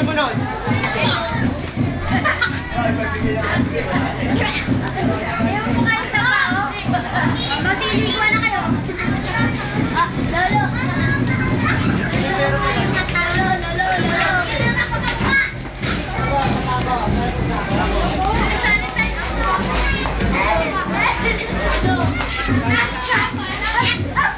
sumunod. Ay, pagbigyan